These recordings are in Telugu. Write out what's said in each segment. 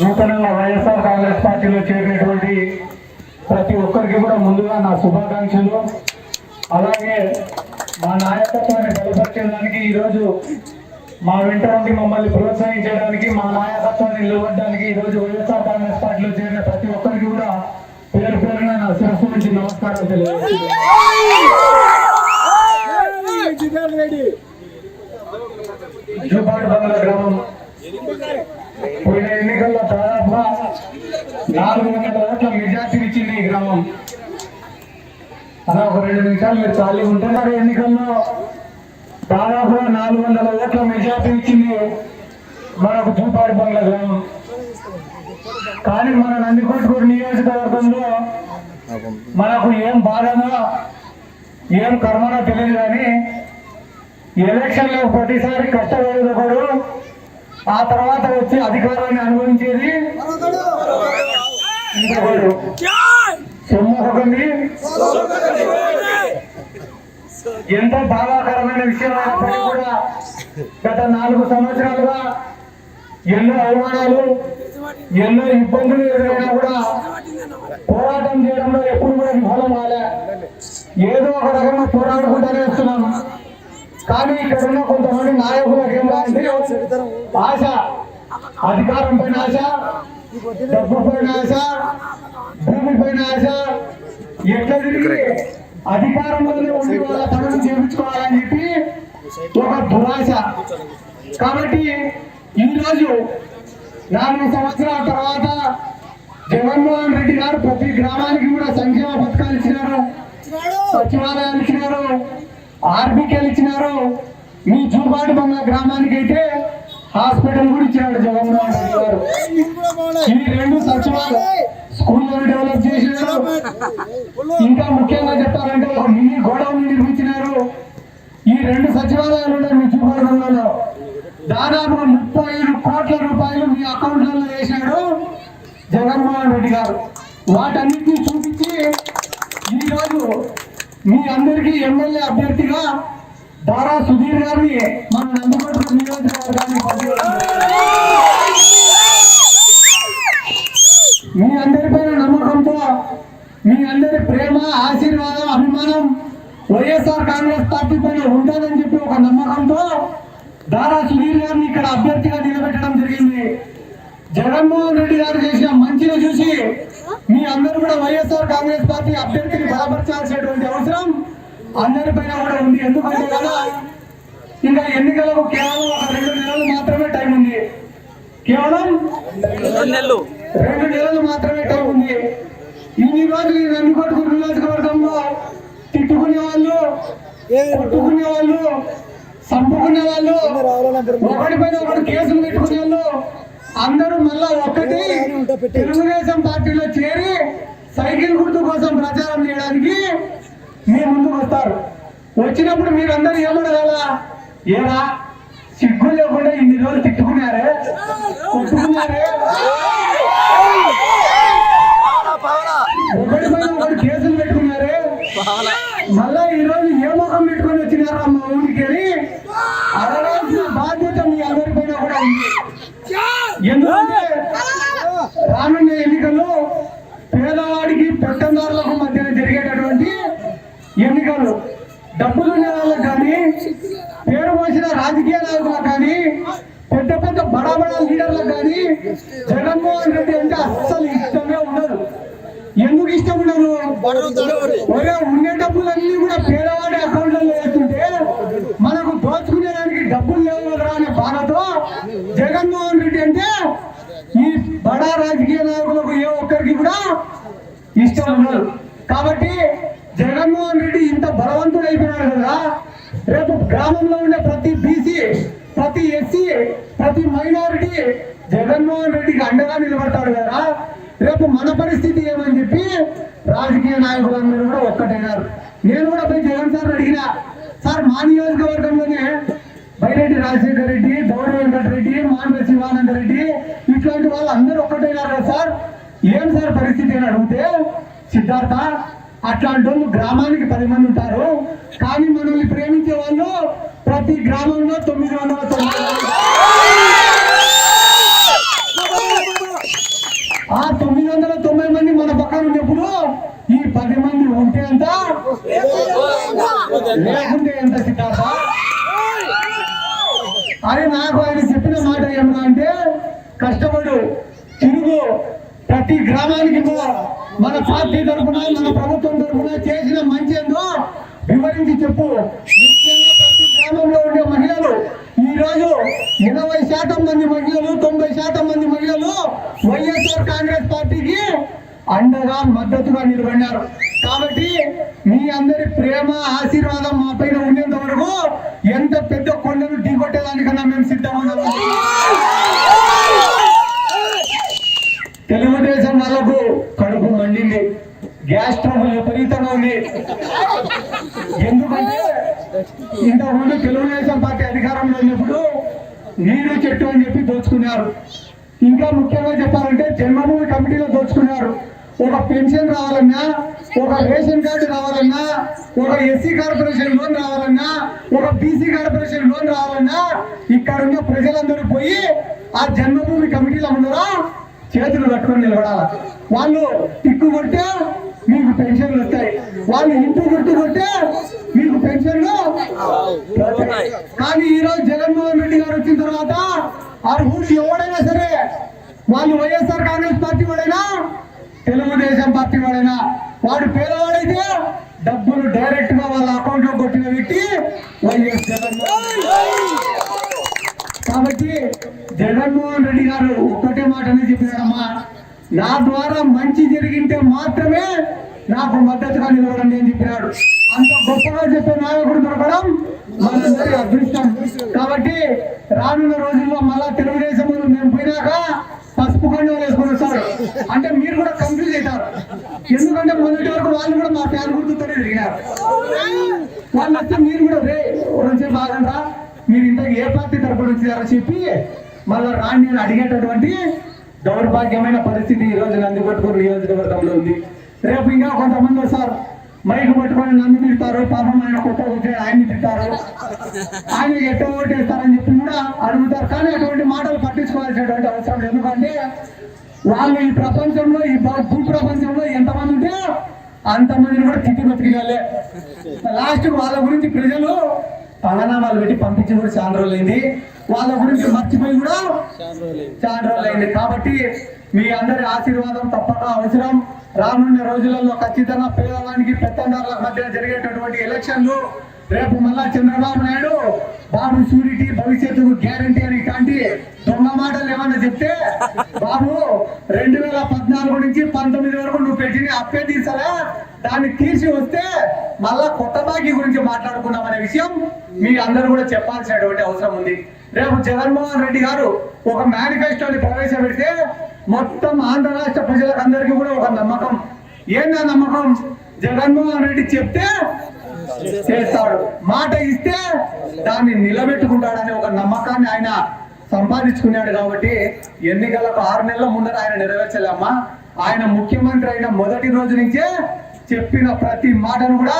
నూతనంగా వైఎస్ఆర్ కాంగ్రెస్ పార్టీలో చేరినటువంటి ప్రతి ఒక్కరికి కూడా ముందుగా నా శుభాకాంక్షలు. అలాగే మా నాయకత్వాన్ని బలపరిచేదానికి ఈరోజు మా వెంట ఉండి మమ్మల్ని ప్రోత్సహించడానికి మా నాయకత్వాన్ని నిలబడడానికి ఈరోజు వైఎస్ఆర్ కాంగ్రెస్ పార్టీలో చేరిన ప్రతి ఒక్కరికి కూడా పేరు పేరున నా శిరస్సు నుంచి నమస్కారం తెలియజేస్తున్నాను జూపాడు బంగ్లా గ్రామం. పోయిన ఎన్నికల్లో దాదాపుగా నాలుగు వందల ఓట్ల మెజార్టీ ఇచ్చింది ఈ గ్రామం. అలా ఒక రెండు నిమిషాలు మీరు ఖాళీ ఉంటున్నారు ఎన్నికల్లో దాదాపుగా నాలుగు వందల ఓట్ల మెజార్టీ ఇచ్చింది మనకు జూపాడు బంగ్లా గ్రామం. కానీ మన నందికొట్కూరు నియోజకవర్గంలో మనకు ఏం బాధనో ఏం కర్మనో తెలియదు కానీ ఎలక్షన్లో ప్రతిసారి కష్టపడేది ఒకడు ఆ తర్వాత వచ్చి అధికారాన్ని అనుభవించేది ఇంకొకడు. సొమ్ము ఎంతో బాధాకరమైన విషయం అయినప్పటికీ కూడా గత నాలుగు సంవత్సరాలుగా ఎన్నో అవమానాలు ఎన్నో ఇబ్బందులు ఎదురైనా కూడా పోరాటం చేయడంలో ఎప్పుడు కూడా విఫలం కాలే. ఏదో ఒక రకంగా పోరాడుకుంటూనే వస్తున్నాం. కానీ ఇక్కడ ఉన్న కొంతమంది నాయకులకు ఏమంటే ఆశ. అధికారం పైన ఆశ. డబ్బు పైన ఆశ. భూమి పైన ఆశ. ఎట్లా తిరిగి అధికారంలోనే ఉండి వాళ్ళ పనులు చేయించుకోవాలని చెప్పి ఒక దురాశ. కాబట్టి ఈ రోజు నాలుగు సంవత్సరాల తర్వాత జగన్మోహన్ రెడ్డి గారు ప్రతి గ్రామానికి కూడా సంక్షేమ పథకాలు ఇచ్చినారు. సచివాలయాలు ఇచ్చినారు. ఆర్బికేలు ఇచ్చినారు మీ జూబాటి బంగ్లా గ్రామానికి అయితే హాస్పిటల్ కూడా ఇచ్చినాడు జగన్మోహన్ రెడ్డి గారు. ఈ రెండు సచివాలయం స్కూల్లో డెవలప్ చేసినారు. ఇంకా ముఖ్యంగా చెప్పాలంటే ఒక మినీ గోడౌన్ నిర్మించినారు. ఈ రెండు సచివాలయాలు ఉన్నాయి మీ జూబాటి బంగ్లాలో దాదాపు ముప్పై ఐదు కోట్ల రూపాయలు మీ అకౌంట్లలో వేశాడు జగన్మోహన్ రెడ్డి గారు. వాటన్నిటినీ చూపించి ఈ రోజు మీ అందరికీ ఎమ్మెల్యే అభ్యర్థిగా దారా సుధీర్ గారిని మన నందికొట్టు నియోజకవర్గానికి మీ అందరిపైన నమ్మకంతో మీ అందరి ప్రేమ ఆశీర్వాదం అభిమానం వైఎస్ఆర్ కాంగ్రెస్ పార్టీ పైన ఉంటుందని చెప్పి ఒక నమ్మకంతో దారా సుధీర్ గారిని ఇక్కడ అభ్యర్థిగా నిలబెట్టడం జరిగింది. జగన్మోహన్ రెడ్డి గారు చేసిన మంచిని చూసి మీ అందరూ కూడా వైఎస్ఆర్ కాంగ్రెస్ పార్టీ అభ్యర్థిని బలపరచాల్సినటువంటి అవసరం అందరిపైన కూడా ఉంది. ఎందుకంటే కదా ఇంకా ఎన్నికలకు కేవలం ఒక రెండు నెలలు మాత్రమే టైం ఉంది. కేవలం రెండు నెలలు. రెండు నెలలు మాత్రమే టైం ఉంది. ఇన్ని రోజులు ఈ నందికొట్టు నియోజకవర్గంలో తిట్టుకునే వాళ్ళు కొట్టుకునే వాళ్ళు చంపుకునే వాళ్ళు ఒకటిపైన ఒకటి కేసులు పెట్టుకునే వాళ్ళు అందరూ మళ్ళా ఒక్కటి తెలుగుదేశం పార్టీలో చేరి సైకిల్ గుర్తు కోసం ప్రచారం చేయడానికి మీ ముందుకు వస్తారు. వచ్చినప్పుడు మీరందరూ ఏమడగల? ఏరా సిగ్గు లేకుండా ఇన్ని రోజులు తిట్టుకున్నారే? కొట్టుకున్నారే? ఒకటి పైన ఒకటి కేసులు పెట్టుకున్నారే? మళ్ళా ఈ రోజు ఏ ముఖం పెట్టుకొని వచ్చినారా మా ఊరికి వెళ్ళి అడగాల్సిన బాధ్యత మీ అందరిపైన కూడా ఉంది ఎందుకంటే రానున్న ఎన్నికలు పేదవాడికి పెత్తందారులకు మధ్యన జరిగేటటువంటి ఎన్నికలు డబ్బులు ఉన్న వాళ్ళకి కానీ పేరు పోసిన రాజకీయ నాయకులకు కానీ పెద్ద పెద్ద బడా బడా లీడర్లకు కానీ జగన్మోహన్ రెడ్డి అంటే అస్సలు ఇష్టమే ఉండదు. ఎందుకు ఇష్టం ఉండదు? ఒరే ఉండే డబ్బులన్నీ కూడా పేదవాడి అకౌంట్లలో వేస్తుంటే మనకు దోచుకునేదానికి డబ్బులు లేవు కదరా అనే బాధతో జగన్మోహన్ రెడ్డి అంటే ఈ బడా రాజకీయ నాయకులకు ఏ ఒక్కరికి కూడా ఇష్టం ఉండదు. కాబట్టి జగన్మోహన్ రెడ్డి ఇంత బలవంతుడు అయిపోయినాడు కదా రేపు గ్రామంలో ఉండే ప్రతి బీసీ ప్రతి ఎస్సీ ప్రతి మైనారిటీ జగన్మోహన్ రెడ్డికి అండగా నిలబడతాడు కదా. రేపు మన పరిస్థితి ఏమని చెప్పి రాజకీయ నాయకులందరూ కూడా ఒక్కటైనారు. నేను కూడా పోయి జగన్ సార్ అడిగిన సార్ మా నియోజకవర్గంలోనే బైరెడ్డి రాజశేఖర రెడ్డి గౌరవ వెంకటరెడ్డి మానవ శివానంద రెడ్డి ఇట్లాంటి వాళ్ళు అందరూ ఒక్కటైనారు కదా సార్. ఏం సార్ పరిస్థితి? అని అడిగితే సిద్ధార్థ అట్లాంటి వాళ్ళు గ్రామానికి పది మంది ఉంటారు. కానీ మనల్ని ప్రేమించే వాళ్ళు ప్రతి గ్రామంలో తొమ్మిది వందల తొమ్మిది ఆ తొమ్మిది వందల తొంభై మంది మన పక్కన ఉన్నప్పుడు ఈ పది మంది ఉంటే ఎంత? లేకుంటే ఎంత సిద్ధార్థ అరే నాకు ఆయన చెప్పిన మాట ఏమన్నా అంటే కష్టపడు తిరుగు. ప్రతి గ్రామానికి మన పార్టీ తరఫున మన ప్రభుత్వం తరఫున చేసిన మంచి ఏందో వివరించి చెప్పు. ముఖ్యంగా గ్రామంలో ఉండే మహిళలు ఈరోజు ఎనభై శాతం మంది మహిళలు తొంభై శాతం మంది మహిళలు వైఎస్ఆర్ కాంగ్రెస్ పార్టీకి అండగా మద్దతుగా నిలబడినారు. కాబట్టి మీ అందరి ప్రేమ ఆశీర్వాదం మా పైన ఉండేంత వరకు ఎంత పెద్ద కొండను ఢీకొట్టేదానికన్నా మేము సిద్ధంగా తెలుగుదేశం వాళ్ళకు కడుపు మండింది. గ్యాస్ ట్రబుల్ విపరీతంగా ఉంది. ఎందుకంటే ఇంతకుముందు తెలుగుదేశం పార్టీ అధికారంలో ఉన్నప్పుడు నీరు చెట్టు అని చెప్పి దోచుకున్నారు. ఇంకా ముఖ్యంగా చెప్పాలంటే జన్మభూమి కమిటీలో దోచుకున్నారు. ఒక పెన్షన్ రావాలన్నా ఒక రేషన్ కార్డు రావాలన్నా ఒక ఎస్సీ కార్పొరేషన్ లోన్ రావాలన్నా ఒక బీసీ కార్పొరేషన్ లోన్ రావాలన్నా ఇక్కడ ఉన్న ప్రజలందరూ పోయి ఆ జన్మభూమి కమిటీలో ఉన్నారా చేతులు కట్టుకొని నిలబడాలి. వాళ్ళు టిక్కు కొడితే మీకు పెన్షన్లు వస్తాయి. వాళ్ళు ఇంటి గుర్తు కొట్టే మీకు పెన్షన్లు కానీ ఈరోజు జగన్మోహన్ రెడ్డి గారు వచ్చిన తర్వాత అర్హుడు ఎవడైనా సరే వాళ్ళు వైఎస్ఆర్ కాంగ్రెస్ పార్టీ వాడైనా తెలుగుదేశం పార్టీ వాడైనా వాడు పేదవాడైతే డబ్బులు డైరెక్ట్గా వాళ్ళ అకౌంట్లో కొట్టిన వ్యక్తి వైఎస్ జగన్మోహన్ కాబట్టి జగన్మోహన్ రెడ్డి గారు ఒక్కటే మాటనే చెప్పినాడమ్మా. నా ద్వారా మంచి జరిగింటే మాత్రమే నాకు మద్దతుగా నిలబడండి అని చెప్పినాడు. అంత గొప్పగా చెప్పే నాయకుడు దొరకడం మనందరి అదృష్టం. కాబట్టి రానున్న రోజుల్లో మళ్ళా తెలుగుదేశం వాళ్ళు మేము పోయినాక పసుపు కొండ వేసుకొని వస్తారు. అంటే మీరు కూడా కంప్లీట్ అవుతారు. ఎందుకంటే మొదటి వరకు వాళ్ళు కూడా మా ఫ్యాన్ గుర్తుతోనే తిరిగినారు. వాళ్ళు వస్తే మీరు కూడా రే రోజు బాగంరా మీరు ఇంత ఏ పార్టీ తరపున వచ్చారో చెప్పి మళ్ళీ రాని నేను అడిగేటటువంటి దౌర్భాగ్యమైన పరిస్థితి ఈ రోజు నందికొట్టుకూరు నియోజకవర్గంలో ఉంది. రేపు ఇంకా కొంతమంది సార్ మైకు పట్టుకొని నన్ను తిడతారు పాపం ఆయన కొత్త వచ్చే ఆయన్ని తింటారు ఆయన ఎట్ట ఓటేస్తారని చెప్పి కూడా అడుగుతారు. కానీ అటువంటి మాటలు పట్టించుకోవాల్సినటువంటి అవసరం లేదు. ఎందుకంటే వాళ్ళు ఈ ప్రపంచంలో ఈ భూ ప్రపంచంలో ఎంతమంది ఉంటే అంతమందిని కూడా తిట్టి బతికినాలే. లాస్ట్ వాళ్ళ గురించి ప్రజలు పంగనామాలు పెట్టి పంపించి కూడా చాలా రోజులైంది. వాళ్ళ గురించి మర్చిపోయి కూడా చాలా రోజులైంది. కాబట్టి మీ అందరి ఆశీర్వాదం తప్పక అవసరం. రానున్న రోజులలో ఖచ్చితంగా పేదవానికి పెత్తందారుల మధ్య జరిగేటటువంటి ఎలక్షన్లు రేపు మళ్ళా చంద్రబాబు నాయుడు బాబు షూరిటీ భవిష్యత్తుకు గ్యారంటీ అని ఇట్లాంటి దొంగ మాటలు ఏమన్నా చెప్తే బాబు రెండు వేల పద్నాలుగు నుంచి పంతొమ్మిది వరకు నువ్వు పెట్టిన అప్పే తీసారా దాన్ని తీసి వస్తే మళ్ళా కొత్త బాకీ గురించి మాట్లాడుకున్నాం అనే విషయం మీ అందరూ కూడా చెప్పాల్సినటువంటి అవసరం ఉంది. రేపు జగన్మోహన్ రెడ్డి గారు ఒక మేనిఫెస్టోని ప్రవేశపెడితే మొత్తం ఆంధ్ర రాష్ట్ర ప్రజలకు అందరికీ కూడా ఒక నమ్మకం. ఏందా నమ్మకం? జగన్మోహన్ రెడ్డి చెప్తే చేస్తాడు. మాట ఇస్తే దాన్ని నిలబెట్టుకుంటాడనే ఒక నమ్మకాన్ని ఆయన సంపాదించుకున్నాడు కాబట్టి ఎన్నికలకు ఆరు నెలల ముందర ఆయన నెరవేర్చలేమ్మా ఆయన ముఖ్యమంత్రి అయిన మొదటి రోజు నుంచే చెప్పిన ప్రతి మాటను కూడా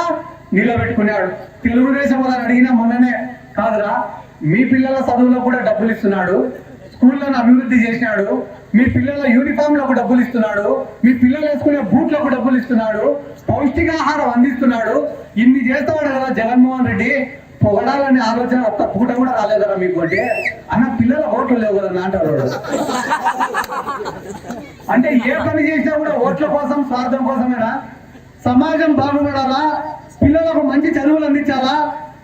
నిలబెట్టుకున్నాడు. తెలుగుదేశం వాళ్ళని అడిగిన మొన్ననే కాదురా మీ పిల్లల చదువులో కూడా డబ్బులు ఇస్తున్నాడు. స్కూళ్ళను అభివృద్ధి చేసినాడు. మీ పిల్లల యూనిఫామ్లకు డబ్బులు ఇస్తున్నాడు. మీ పిల్లలు వేసుకునే బూట్లకు డబ్బులు ఇస్తున్నాడు. పౌష్టికాహారం అందిస్తున్నాడు. ఇన్ని చేస్తాడు కదా జగన్మోహన్ రెడ్డి. పొగడాలనే ఆలోచన ఒక్క పూట కూడా రాలేదరా మీకు అంటే? అన్న పిల్లల ఓట్లు లేవు కదా అంటారు అంటే ఏ పని చేసినా కూడా ఓట్ల కోసం స్వార్థం కోసమేనా? సమాజం బాగుపడాలా పిల్లలకు మంచి చదువులు అందించాలా?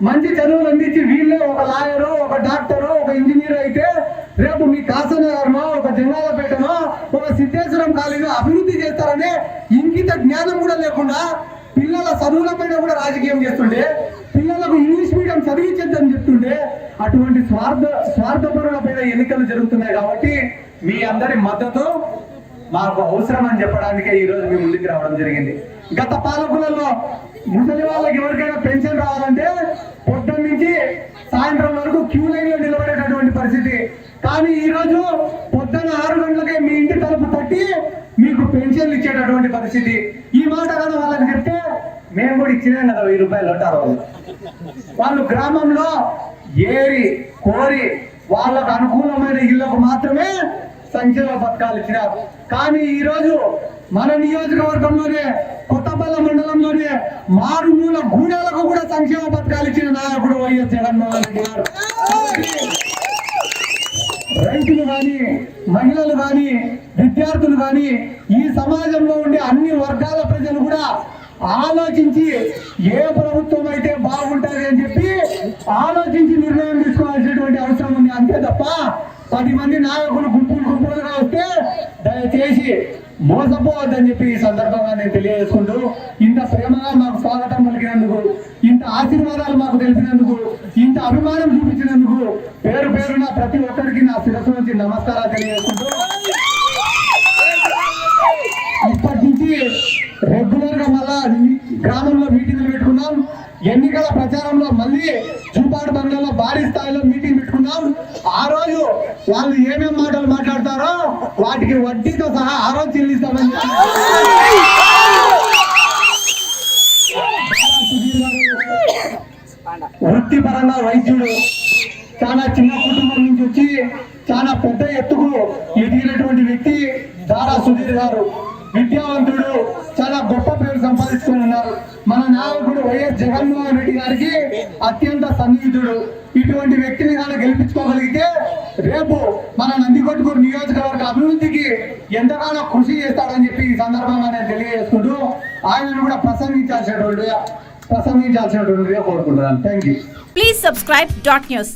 మంచి చదువులు అందించి వీళ్ళే ఒక లాయరు ఒక డాక్టరు ఒక ఇంజనీర్ అయితే రేపు మీ కాసనగర్నో ఒక జంగాలపేటనో ఒక సిద్ధేశ్వరం కాలేజీ అభివృద్ధి చేస్తారనే ఇంకిత జ్ఞానం కూడా లేకుండా పిల్లల చదువుల పైన కూడా రాజకీయం చేస్తుండే పిల్లలకు ఇంగ్లీష్ మీడియం చదివించద్దని చెప్తుండే అటువంటి స్వార్థ స్వార్థపరుల పైన ఎన్నికలు జరుగుతున్నాయి కాబట్టి మీ అందరి మద్దతు మాకు అవసరం అని చెప్పడానికే ఈ రోజు మీ ముందుకు రావడం జరిగింది. గత పాలకులలో ముసలి వాళ్ళకి ఎవరికైనా పెన్షన్ రావాలంటే పొద్దున్న నుంచి సాయంత్రం వరకు క్యూ లైన్లో నిలబడేటటువంటి పరిస్థితి కానీ ఈరోజు పొద్దున ఆరు గంటలకే మీ ఇంటి తలుపు తట్టి మీకు పెన్షన్లు ఇచ్చేటటువంటి పరిస్థితి. ఈ మాట కదా వాళ్ళకి చెప్తే మేము కూడా ఇచ్చినాం కదా వెయ్యి రూపాయలు అంటారు వాళ్ళు. వాళ్ళు గ్రామంలో ఏరి కోరి వాళ్ళకు అనుకూలమైన ఇళ్ళకు మాత్రమే సంక్షేమ పథకాలు ఇచ్చినారు. కానీ ఈరోజు మన నియోజకవర్గంలోనే కొత్తపల్లె మండలంలోనే మారుమూల గూడెలకు కూడా సంక్షేమ పథకాలు ఇచ్చిన నాయకుడు వైఎస్ జగన్మోహన్ రెడ్డి గారు. రైతులు కానీ మహిళలు కానీ విద్యార్థులు కానీ ఈ సమాజంలో ఉండే అన్ని వర్గాల ప్రజలు కూడా ఆలోచించి ఏ ప్రభుత్వం అయితే బాగుంటుంది అని చెప్పి ఆలోచించి నిర్ణయం తీసుకోవాల్సినటువంటి అవసరం ఉంది. అంతే తప్ప పది మంది నాయకులు గుంపులు గుంపులుగా వస్తే దయచేసి మోసపోవద్దని చెప్పి ఈ సందర్భంగా నేను తెలియజేసుకుంటూ ఇంత ప్రేమగా మాకు స్వాగతం పలికినందుకు ఇంత ఆశీర్వాదాలు మాకు తెలిపినందుకు ఇంత అభిమానం చూపించినందుకు పేరు పేరున ప్రతి ఒక్క నా నుంచి నమస్కారాలు తెలియజేసుకుంటూ ఇప్పటి నుంచి రెగ్యులర్గా మళ్ళా గ్రామంలో మీటింగ్లు పెట్టుకున్నాం ఎన్నికల ప్రచారంలో మళ్ళీ జూపాడు బంగ్లాలో భారీ స్థాయిలో మీటింగ్ పెట్టుకున్నాం. ఆ రోజు వాళ్ళు ఏమేం మాటలు మాట్లాడతారో వాటికి వడ్డీతో సహా ఆ రోజు చెల్లిస్తామని వృత్తిపరంగా వైద్యుడు చాలా చిన్న కుటుంబం నుంచి వచ్చి చాలా పెద్ద ఎత్తుకు ఎదిగినటువంటి వ్యక్తి దారా సుధీర్ గారు. విద్యావంతుడు చాలా గొప్ప పేరు సంపాదించుకుని ఉన్నారు. మన నాయకుడు వైఎస్ జగన్మోహన్ రెడ్డి గారికి అత్యంత సన్నిహితుడు. ఇటువంటి వ్యక్తిని కానీ గెలిపించుకోగలిగితే రేపు మన నందికొట్టుకూరు నియోజకవర్గ అభివృద్ధికి ఎంతగానో కృషి చేస్తాడని చెప్పి ఈ సందర్భంగా నేను తెలియజేసుకుంటూ ఆయనను కూడా ప్రసంగించాల్సినటువంటి ప్రసంగించాల్సినటువంటి కోరుకుంటున్నాను. Thank you please subscribe dot news